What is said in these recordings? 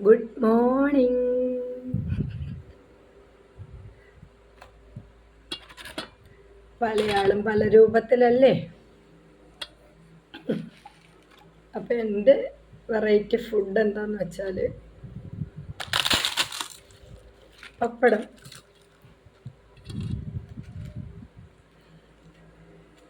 Good morning. പലയാളും പല രൂപത്തിലല്ലേ? അപ്പം എന്റെ വെറൈറ്റി ഫുഡ് എന്താന്ന് വെച്ചാൽ പപ്പടം.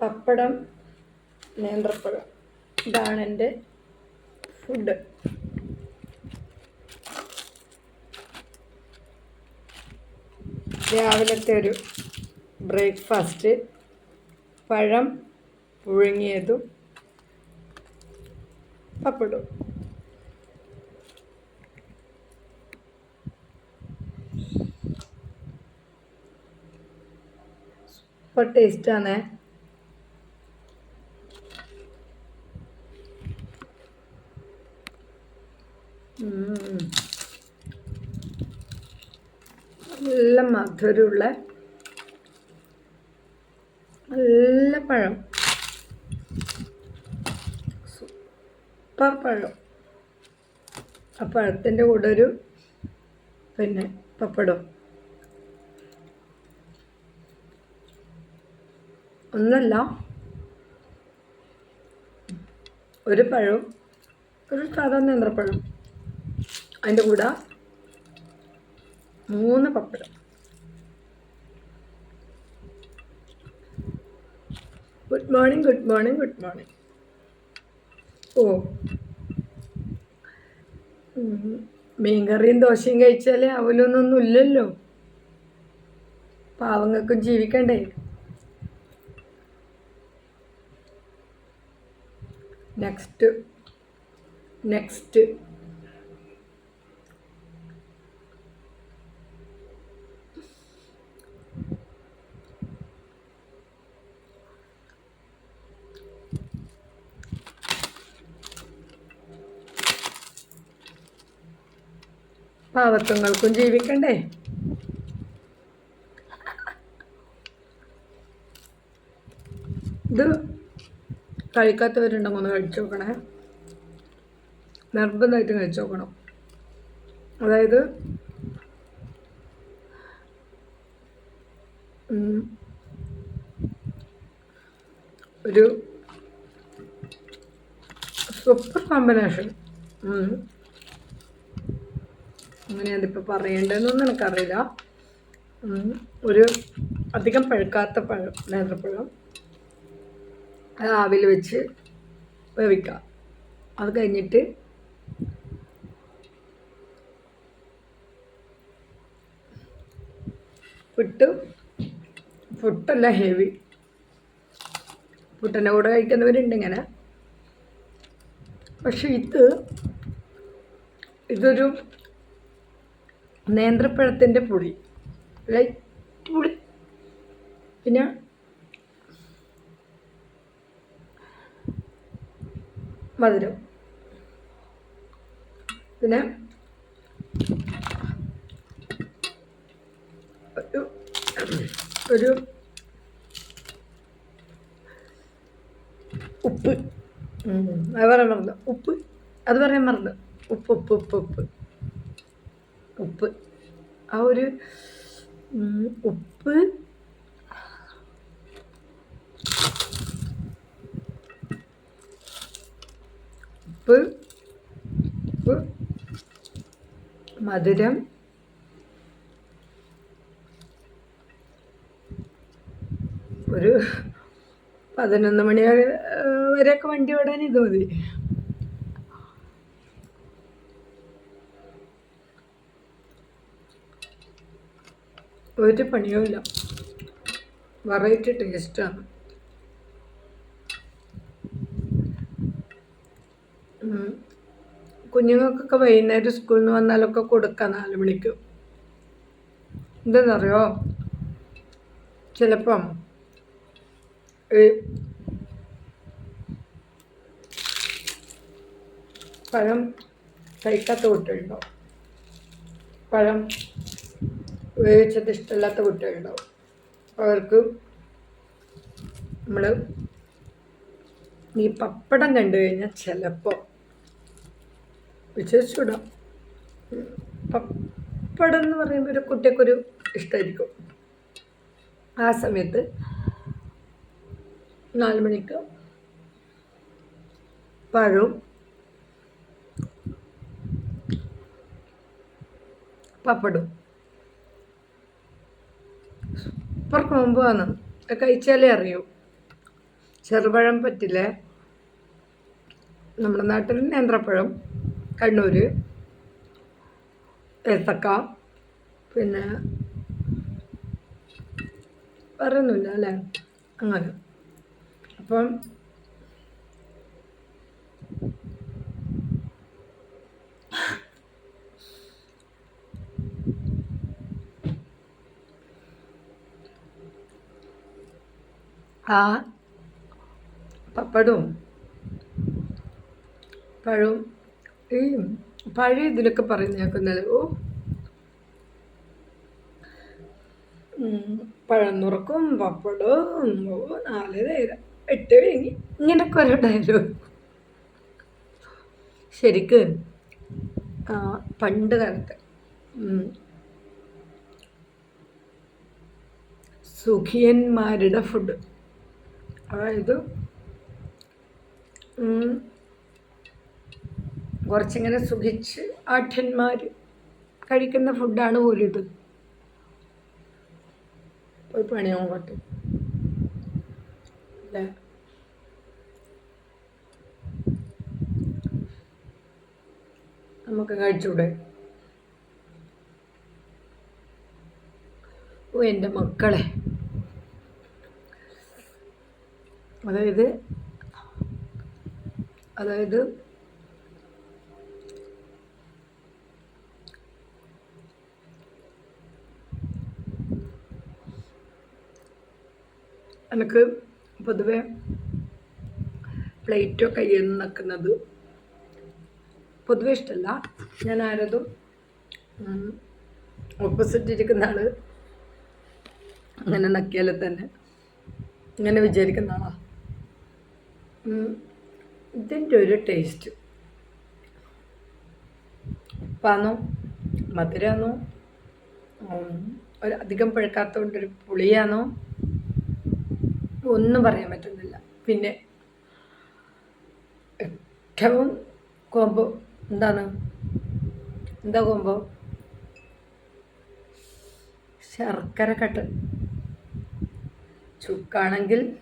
പപ്പടം നേന്ത്രപ്പഴം. ഇതാണ് എന്റെ ഫുഡ്. രാവിലത്തെ ഒരു ബ്രേക്ക്ഫാസ്റ്റ്. പഴം പുഴുങ്ങിയതും പപ്പടും സൂപ്പർ ടേസ്റ്റാണ്. നല്ല മധുരമുള്ള നല്ല പഴം. സൂപ്പർ പഴം. ആ പഴത്തിന്റെ കൂടെ ഒരു പിന്നെ പപ്പടം ഒന്നല്ല ഒരു പഴവും ഒരു സാധാരണ നേന്ത്രപ്പഴം. അതിന്റെ കൂടെ മൂന്ന് പപ്പടം. Good morning good morning good morning ഓ. മീൻകറിയും ദോശയും കഴിച്ചാലേ അവലൊന്നൊന്നും ഇല്ലല്ലോ. പാവങ്ങൾക്കും ജീവിക്കണ്ടേ. നെക്സ്റ്റ് നെക്സ്റ്റ് പാവത്വങ്ങൾക്കും ജീവിക്കണ്ടേ? ഇത് കഴിക്കാത്തവരുണ്ടെങ്കിൽ ഒന്ന് കഴിച്ചു നോക്കണേ. നിർബന്ധമായിട്ടും കഴിച്ചു നോക്കണം. അതായത് ഒരു സൂപ്പർ കോമ്പിനേഷൻ അങ്ങനെയാണിപ്പോൾ പറയേണ്ടതെന്നൊന്നും എനിക്കറിയില്ല. ഒരു അധികം പഴുക്കാത്ത പഴം നേന്ത്രപ്പഴം അത് ആവിൽ വെച്ച് വേവിക്കുക അത് കഴിഞ്ഞിട്ട് പുട്ട് പുട്ടല്ല ഹെവി. പുട്ടിന്റെ കൂടെ കഴിക്കുന്നവരുണ്ട് ഇങ്ങനെ. പക്ഷെ ഇത് ഇതൊരു നേന്ത്രപ്പഴത്തിന്റെ പുളി ലൈറ്റ് പുളി പിന്നെ? മധുരം. പിന്നെ? ഒരു ഉപ്പ്. അത് പറയാൻ മറന്നു. ഉപ്പ്. അത് പറയാൻ മറന്നു. ഉപ്പ് ഉപ്പ് ഉപ്പ് ഉപ്പ്. ഉപ്പ്. ആ ഒരു ഉപ്പ്. ഉപ്പ്. ഉപ്പ്. മധുരം. ഒരു പതിനൊന്ന് മണി വരെ വരെയൊക്കെ വണ്ടി ഓടാൻ ഇത് മതി. ഒരു പണിയുമില്ല വെറൈറ്റി ടേസ്റ്റാണ്. കുഞ്ഞുങ്ങൾക്കൊക്കെ വൈകുന്നേരം സ്കൂളിൽ നിന്ന് വന്നാലൊക്കെ കൊടുക്കാം നാല് മണിക്ക്. എന്തെന്നറിയോ ചിലപ്പം പഴം കഴിക്കാത്ത കുട്ടികളുണ്ടാവും പഴം വേവിച്ചത് ഇഷ്ടമില്ലാത്ത കുട്ടികളുണ്ടാവും. അവർക്ക് നമ്മൾ ഈ പപ്പടം കണ്ടു കഴിഞ്ഞാൽ ചിലപ്പോൾ വിശ്വസിച്ചിടാം പപ്പടം എന്ന് പറയുമ്പോൾ ഒരു കുട്ടിക്കൊരു ഇഷ്ടമായിരിക്കും ആ സമയത്ത് നാല് മണിക്ക് പഴവും പപ്പടും സൂപ്പർ മുമ്പ് ആണ് കഴിച്ചാലേ അറിയൂ. ചെറുപഴം പറ്റില്ലേ? നമ്മുടെ നാട്ടിൽ നേന്ത്രപ്പഴം കണ്ണൂർ ഏത്തക്ക പിന്നെ പറയുന്നില്ല അല്ലേ? അങ്ങനെ. അപ്പം ആ. പപ്പടവും പഴവും ഈ പഴയ ഇതിലൊക്കെ പറയുന്നേക്കുന്നത് ഓ. പഴം നുറക്കും പപ്പടവും നാല് നേരം. എട്ട് കഴിഞ്ഞ് ഇങ്ങനെയൊക്കെ ഒരു ഡയലോഗ് ശരിക്ക് പണ്ട് കാലത്ത് സുഖിയന്മാരുടെ ഫുഡ് അതായത് കുറച്ചിങ്ങനെ സുഖിച്ച് ആഠ്യന്മാർ കഴിക്കുന്ന ഫുഡാണ് പോലും ഇത് ഒരു പണി നോക്കട്ടെ അല്ലേ? നമുക്ക് കഴിച്ചൂടെ? ഓ എന്റെ മക്കളെ. അതായത് അതായത് എനിക്ക് പൊതുവെ പ്ലേറ്റോ കയ്യിൽ നിന്ന് നിൽക്കുന്നത് പൊതുവെ ഇഷ്ടമല്ല ഞാൻ ആരതും ഓപ്പോസിറ്റ് ഇരിക്കുന്ന ആൾ അങ്ങനെ നക്കിയാൽ തന്നെ. ഇങ്ങനെ വിചാരിക്കുന്ന ആളാ. ഇതിന്റെ ഒരു ടേസ്റ്റ് ഉപ്പാന്നോ മധുരമാണോ ഒരു അധികം പഴുക്കാത്തതുകൊണ്ടൊരു പുളിയാണോ ഒന്നും പറയാൻ പറ്റുന്നില്ല. പിന്നെ ഏറ്റവും കോമ്പോ എന്താണ്? എന്താ കോമ്പോ ശർക്കര കട്ട്. ചുക്കാണെങ്കിൽ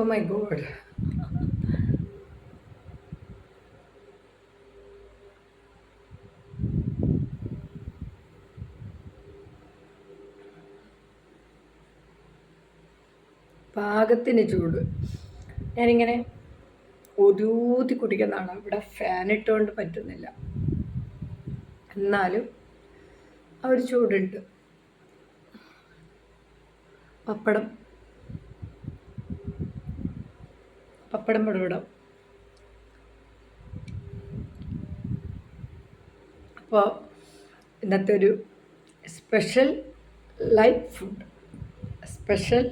Oh my god. പാകത്തിന് ചൂട്. ഞാനിങ്ങനെ ഒതൂതി കുടിക്കുന്നതാണ്. ഇവിടെ ഫാൻ ഇട്ടുകൊണ്ട് പറ്റുന്നില്ല. എന്നാലും ആ ഒരു ചൂടുണ്ട്. പപ്പടം. പപ്പടം പടവിടാം. അപ്പോൾ ഇന്നത്തെ ഒരു special light food special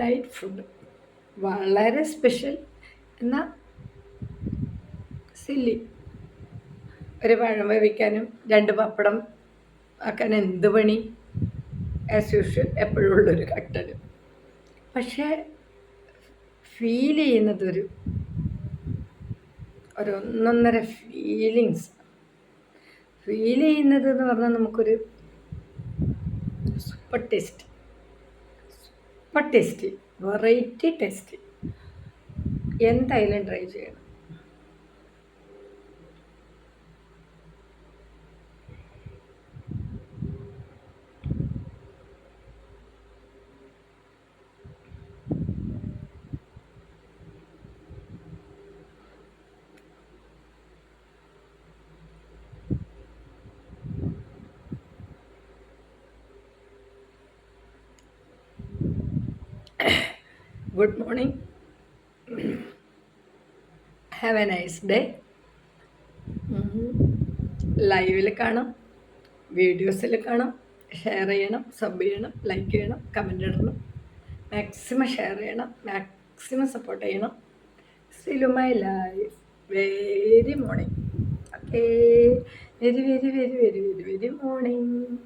light food വളരെ സ്പെഷ്യൽ എന്നാൽ സില്ലി ഒരു പഴം വേവിക്കാനും രണ്ട് പപ്പടം ആക്കാൻ എന്ത് പണി? ആസ് യൂഷ്വൽ എപ്പോഴും ഉള്ളൊരു കട്ടനും പക്ഷേ ഫീൽ ചെയ്യുന്നത് ഒരു ഒരു ഒന്നൊന്നര ഫീലിങ്സ് ഫീൽ ചെയ്യുന്നത് എന്ന് പറഞ്ഞാൽ നമുക്കൊരു super taste super taste variety taste എന്തായാലും ട്രൈ ചെയ്യണം. Good morning have a nice day ലൈവിൽ കാണാം. വീഡിയോസിൽ കാണാം. ഷെയർ ചെയ്യണം. സബ് ചെയ്യണം. ലൈക്ക് ചെയ്യണം. കമന്റ് ഇടണം. മാക്സിമം ഷെയർ ചെയ്യണം. മാക്സിമം സപ്പോർട്ട് ചെയ്യണം. Silu my life very morning okay very very very very very very morning